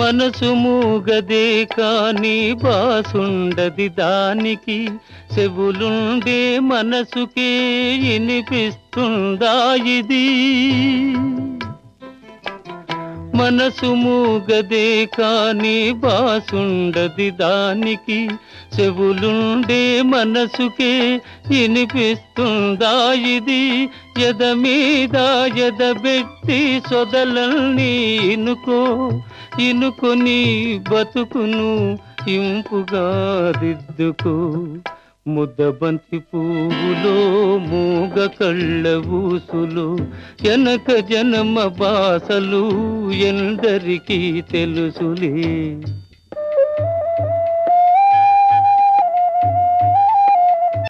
మనసు మూగదే కాని బాసుండది దానికి. చెవులుండే మనసుకే వినిపిస్తుందా ఇది? మనసు మూగదే కాని బాసుండది దానికి. చెవులుండే మనసుకే వినిపిస్తుందా ఇది? ఎద మీద ఎదబెట్టి సొదలల్ని ఇనుకో. ఇనుకొని బతుకును ఇంపుగా దిద్దుకో. ముద్దబంతి పువ్వులో మూగ కళ్ళ ఊసులు ఎనక జనమ బాసలు ఎందరికీ తెలుసులే.